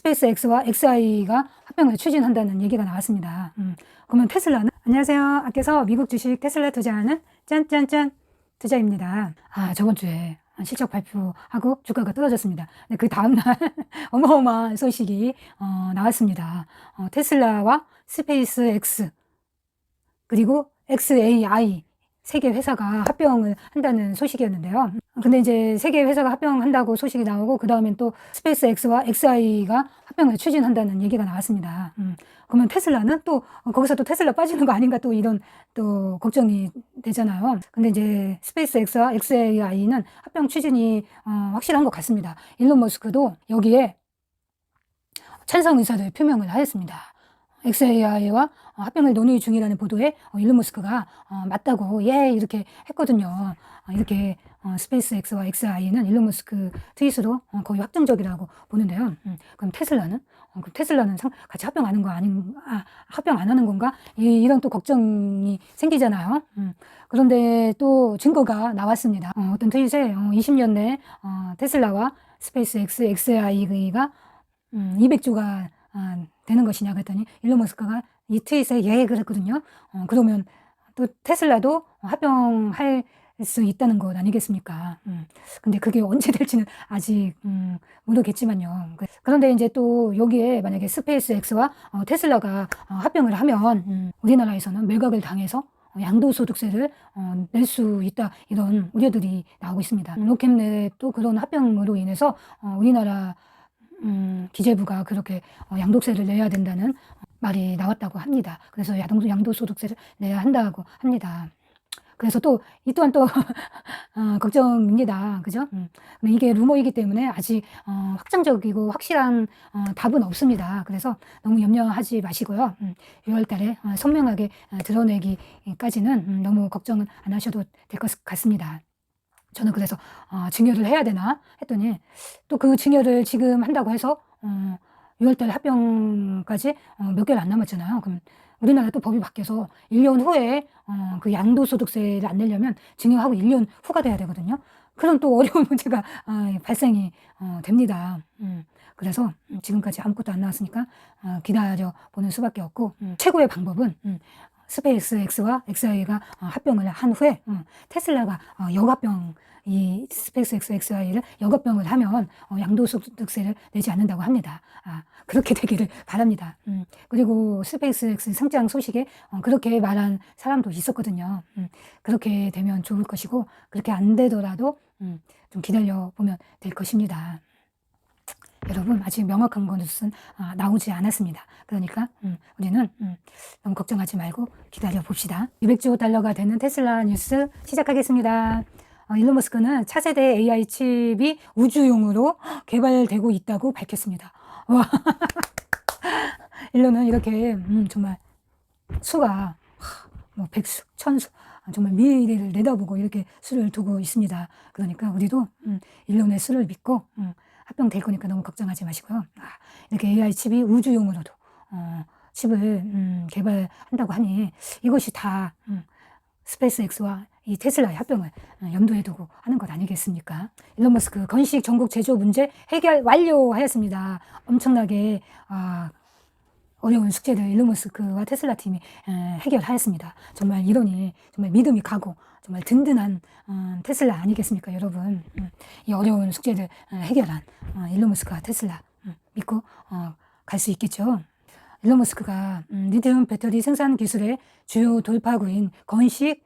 스페이스 X와 XI가 합병을 추진한다는 얘기가 나왔습니다. 음, 그러면 테슬라는 안녕하세요. 아껴서 미국 주식 테슬라 투자하는 짠짠짠 투자입니다. 아 저번 주에 실적 발표하고 주가가 떨어졌습니다. 그 다음날 어마어마한 소식이 어, 나왔습니다. 어, 테슬라와 스페이스 X 그리고 XAI 세개 회사가 합병을 한다는 소식이었는데요. 근데 이제 세개 회사가 합병한다고 소식이 나오고 그 다음엔 또 스페이스 X와 XI가 합병을 추진한다는 얘기가 나왔습니다. 음, 그러면 테슬라는 또 어, 거기서 또 테슬라 빠지는 거 아닌가 또 이런 또 걱정이 되잖아요. 근데 이제 스페이스 X와 XAI는 합병 추진이 어, 확실한 것 같습니다. 일론 머스크도 여기에 찬성 의사를 표명을 하였습니다. XAI와 어, 합병을 논의 중이라는 보도에 어, 일론 머스크가 어, 맞다고 예 이렇게 했거든요. 어, 이렇게 어, 스페이스 X와 XI는 일론 머스크 트윗으로 어, 거의 확정적이라고 보는데요. 음, 그럼 테슬라는 어, 그럼 테슬라는 상, 같이 합병하는 거 아닌 아, 합병 안 하는 건가? 이, 이런 또 걱정이 생기잖아요. 음, 그런데 또 증거가 나왔습니다. 어, 떤 트윗에 어, 20년 내에 어, 테슬라와 스페이스 X, XAI가 음, 200조가 아, 되는 것이냐 그랬더니 일론 머스크가 이 트윗에 예 그랬거든요. 어, 그러면 또 테슬라도 합병할 수 있다는 것 아니겠습니까? 음, 근데 그게 언제 될지는 아직 음, 모르겠지만요. 그- 그런데 이제 또 여기에 만약에 스페이스 X와 어, 테슬라가 어, 합병을 하면 음, 우리나라에서는 매각을 당해서 어, 양도소득세를 어, 낼 수 있다 이런 우려들이 나오고 있습니다. 로켓넷도 그런 합병으로 인해서 어, 우리나라 음, 기재부가 그렇게 어, 양도세를 내야 된다는 말이 나왔다고 합니다. 그래서 야동, 양도소득세를 내야 한다고 합니다. 그래서 또, 이 또한 또, 어, 걱정입니다. 그죠? 음. 근데 이게 루머이기 때문에 아직, 어, 확정적이고 확실한, 어, 답은 없습니다. 그래서 너무 염려하지 마시고요. 음, 6월 달에 어, 선명하게 어, 드러내기까지는 음, 너무 걱정은 안 하셔도 될 것 같습니다. 저는 그래서, 어, 증여를 해야 되나 했더니, 또 그 증여를 지금 한다고 해서, 어, 6월달 합병까지 어, 몇 개월 안 남았잖아요. 그럼 우리나라 또 법이 바뀌어서 1년 후에 어, 그 양도소득세를 안 내려면 증여하고 1년 후가 돼야 되거든요. 그런 또 어려운 문제가 어, 발생이 어, 됩니다. 음, 그래서 음, 지금까지 아무것도 안 나왔으니까 어, 기다려 보는 수밖에 없고 음, 최고의 방법은 음, 스페이스 X와 XI가 어, 합병을 한 후에 음, 테슬라가 어, 역합병 이 스페이스 X, XI를 역합병을 하면 어, 양도소득세를 내지 않는다고 합니다. 아, 그렇게 되기를 바랍니다. 음, 그리고 스페이스 X 상장 소식에 어, 그렇게 말한 사람도 있었거든요. 음, 그렇게 되면 좋을 것이고 그렇게 안 되더라도 음, 좀 기다려 보면 될 것입니다. 여러분 아직 명확한 것은 아, 나오지 않았습니다. 그러니까 음, 우리는 음, 너무 걱정하지 말고 기다려 봅시다. 200조 달러가 되는 테슬라 뉴스 시작하겠습니다. 어, 일론 머스크는 차세대 AI 칩이 우주용으로 개발되고 있다고 밝혔습니다. 와, 일론은 이렇게 음, 정말 수가 하, 뭐 백수, 천수 아, 정말 미래를 내다보고 이렇게 수를 두고 있습니다. 그러니까 우리도 음, 일론의 수를 믿고 음, 합병될 거니까 너무 걱정하지 마시고요. 아, 이렇게 AI 칩이 우주용으로도 어, 칩을 음, 개발한다고 하니 이것이 다 음, 스페이스 X와 이 테슬라의 합병을 어, 염두에 두고 하는 것 아니겠습니까? 일론 머스크 건식 전국 제조 문제 해결 완료하였습니다. 엄청나게 아, 어려운 숙제를 일론 머스크와 테슬라 팀이 에, 해결하였습니다. 정말 이론이 정말 믿음이 가고 정말 든든한 어, 테슬라 아니겠습니까, 여러분? 음, 이 어려운 숙제를 어, 해결한 어, 일론 머스크와 테슬라 음, 믿고 어, 갈수 있겠죠. 일론 머스크가 음, 리튬 배터리 생산 기술의 주요 돌파구인 건식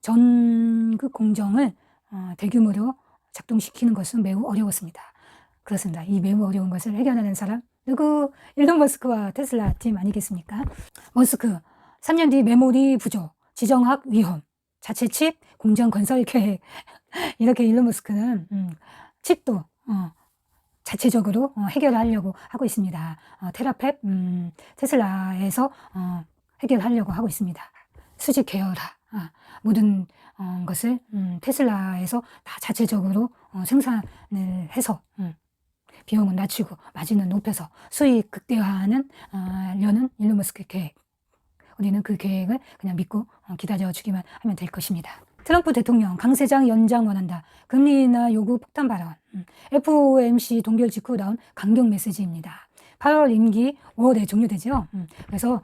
전극 공정을 어, 대규모로 작동시키는 것은 매우 어려웠습니다. 그렇습니다. 이 매우 어려운 것을 해결하는 사람 누구? 일론 머스크와 테슬라 팀 아니겠습니까? 머스크 3년 뒤 메모리 부족, 지정학 위험, 자체 칩 공정 건설 계획 이렇게 일론 머스크는 음, 칩도 어, 자체적으로 어, 해결하려고 하고 있습니다. 어, 테라펩 음, 테슬라에서 어, 해결하려고 하고 있습니다. 수직 계열화 아, 모든 어, 것을 음, 테슬라에서 다 자체적으로 어, 생산을 해서 음, 비용은 낮추고 마진은 높여서 수익 극대화하는 어, 려는 일론 머스크 계획. 우리는 그 계획을 그냥 믿고 어, 기다려 주기만 하면 될 것입니다. 트럼프 대통령 강세장 연장 원한다. 금리 인하 요구 폭탄 발언. 음, FOMC 동결 직후 나온 강경 메시지입니다. 8월 임기 5월에 종료되죠. 음, 그래서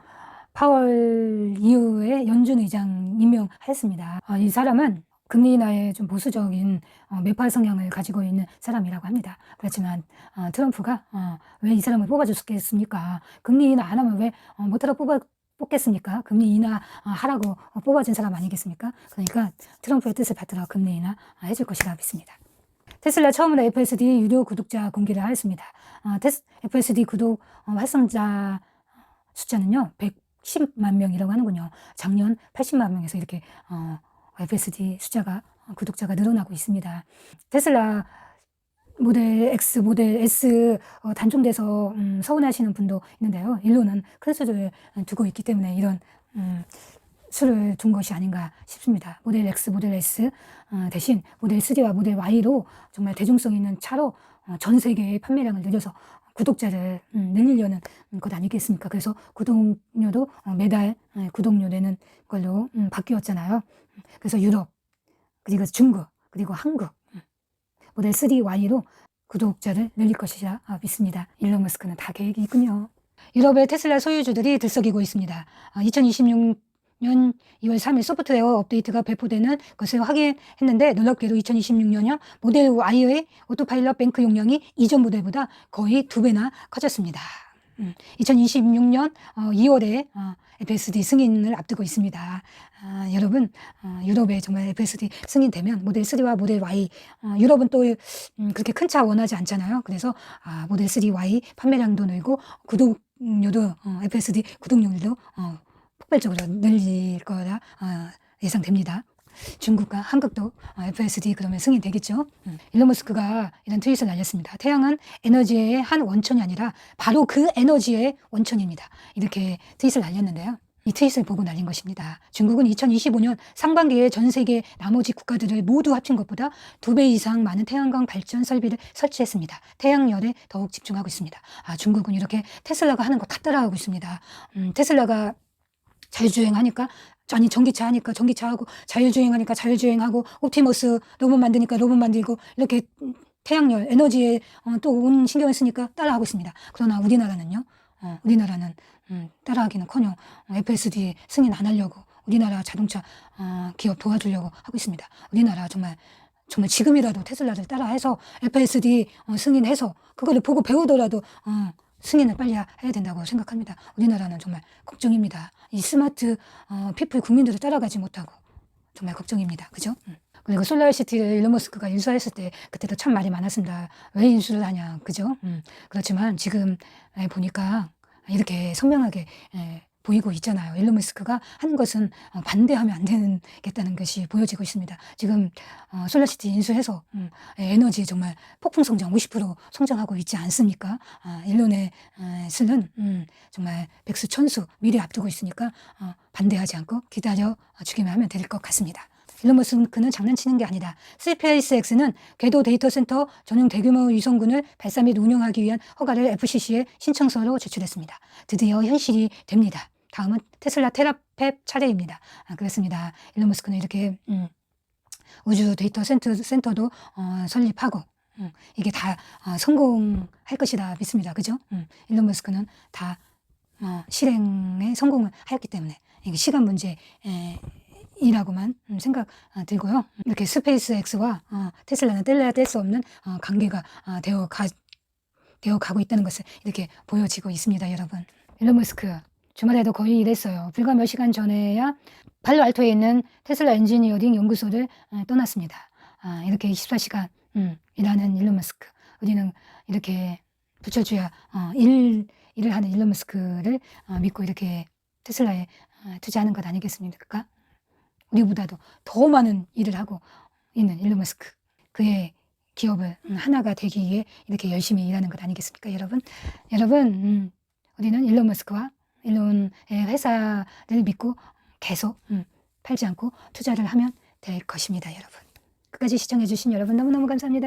8월 이후에 연준 의장 임명하였습니다. 아, 이 사람은 금리 인하에 좀 보수적인 어, 매파 성향을 가지고 있는 사람이라고 합니다. 그렇지만 어, 트럼프가 어, 왜 이 사람을 뽑아줬겠습니까? 금리 인하 안 하면 왜 어, 못하러 뽑아 뽑겠습니까? 금리 인하 어, 하라고 어, 뽑아준 사람 아니겠습니까? 그러니까 트럼프의 뜻을 받들어 금리 인하 어, 해줄 것이라 믿습니다. 테슬라 처음으로 FSD 유료 구독자 공개를 하였습니다. 어, 테스, FSD 구독 어, 활성자 숫자는요, 110만 명이라고 하는군요. 작년 80만 명에서 이렇게 어, FSD 숫자가 어, 구독자가 늘어나고 있습니다. 테슬라 모델 X, 모델 S 어, 단종돼서 음, 서운하시는 분도 있는데요. 일로는 큰 수를 두고 있기 때문에 이런 음, 수를 둔 것이 아닌가 싶습니다. 모델 X, 모델 S 어, 대신 모델 3와 모델 Y로 정말 대중성 있는 차로 어, 전 세계의 판매량을 늘려서 구독자를 음, 늘리려는 것 아니겠습니까? 그래서 구독료도 어, 매달 예, 구독료 내는 걸로 음, 바뀌었잖아요. 그래서 유럽, 그리고 중국, 그리고 한국 음, 모델 3Y로 구독자를 늘릴 것이라 아, 믿습니다. 일론 머스크는 다 계획이 있군요. 유럽의 테슬라 소유주들이 들썩이고 있습니다. 2026 년 2월 3일 소프트웨어 업데이트가 배포되는 것을 확인했는데 놀랍게도 2026년형 모델 Y의 오토파일럿 뱅크 용량이 이전 모델보다 거의 두 배나 커졌습니다. 음, 2026년 2월에 FSD 승인을 앞두고 있습니다. 아, 여러분 어, 유럽에 정말 FSD 승인되면 모델 3와 모델 Y 어, 유럽은 또 음, 그렇게 큰 차 원하지 않잖아요. 그래서 아, 모델 3Y 판매량도 늘고 구독료도 어, FSD 어, 폭발적으로 늘릴 거라 어, 예상됩니다. 중국과 한국도 어, FSD 그러면 승인되겠죠. 음. 일론 머스크가 이런 트윗을 날렸습니다. 태양은 에너지의 한 원천이 아니라 바로 그 에너지의 원천입니다. 이렇게 트윗을 날렸는데요. 이 트윗을 보고 날린 것입니다. 중국은 2025년 상반기에 전 세계 나머지 국가들을 모두 합친 것보다 두 배 이상 많은 태양광 발전 설비를 설치했습니다. 태양열에 더욱 집중하고 있습니다. 아, 중국은 이렇게 테슬라가 하는 거다 따라하고 있습니다. 음, 테슬라가 자율주행하니까 아니 전기차 하니까 전기차하고 자율주행하니까 자율주행하고 옵티머스 로봇 만드니까 로봇 만들고 이렇게 태양열 에너지에 어, 또온 신경을 쓰니까 따라하고 있습니다. 그러나 우리나라는요. 어, 우리나라는 음, 따라하기는커녕 어, FSD 승인 안 하려고 우리나라 자동차 어, 기업 도와주려고 하고 있습니다. 우리나라 정말 정말 지금이라도 테슬라를 따라해서 FSD 어, 승인해서 그거를 보고 배우더라도 어, 승인을 빨리 해야 된다고 생각합니다. 우리나라는 정말 걱정입니다. 이 스마트 어, 피플 국민들을 따라가지 못하고 정말 걱정입니다. 그죠? 음. 그리고 솔라시티를 일론 머스크가 인수했을 때 그때도 참 말이 많았습니다. 왜 인수를 하냐, 그죠? 음. 그렇지만 지금 보니까 이렇게 선명하게 에, 보이고 있잖아요. 일론 머스크가 하는 것은 어, 반대하면 안 되겠다는 것이 보여지고 있습니다. 지금 어, 솔라시티 인수해서 음, 에너지 정말 폭풍 성장 50% 성장하고 있지 않습니까? 아, 일론의 슬은 음, 정말 백수 천수 미래 앞두고 있으니까 어, 반대하지 않고 기다려 주기만 하면 될 것 같습니다. 일론 머스크는 장난치는 게 아니다. 스페이스X는 궤도 데이터 센터 전용 대규모 위성군을 발사 및 운영하기 위한 허가를 FCC에 신청서로 제출했습니다. 드디어 현실이 됩니다. 다음은 테슬라 테라펩 차례입니다. 아, 그렇습니다. 일론 머스크는 이렇게 음, 우주 데이터 센터, 센터도 어, 설립하고 음, 이게 다 어, 성공할 것이다 믿습니다. 그죠? 음, 일론 머스크는 다 어, 실행에 성공을 하였기 때문에 이게 시간 문제 에, 이라고만 음, 생각 어, 들고요. 이렇게 스페이스 X와 어, 테슬라는 뗄래야 뗄 수 없는 어, 관계가 어, 되어 가, 되어 가고 있다는 것을 이렇게 보여지고 있습니다, 여러분. 일론 머스크 주말에도 거의 일했어요. 불과 몇 시간 전에야 발로알토에 있는 테슬라 엔지니어링 연구소를 어, 떠났습니다. 아, 이렇게 24시간 음, 일하는 일론 머스크. 우리는 이렇게 붙여줘야 어, 일, 일을 하는 일론 머스크를 어, 믿고 이렇게 테슬라에 어, 투자하는 것 아니겠습니까? 우리보다도 더 많은 일을 하고 있는 일론 머스크. 그의 기업을 음, 하나가 되기 위해 이렇게 열심히 일하는 것 아니겠습니까, 여러분? 여러분, 음, 우리는 일론 머스크와 일론의 회사를 믿고 계속 음, 팔지 않고 투자를 하면 될 것입니다, 여러분. 끝까지 시청해주신 여러분 너무너무 감사합니다.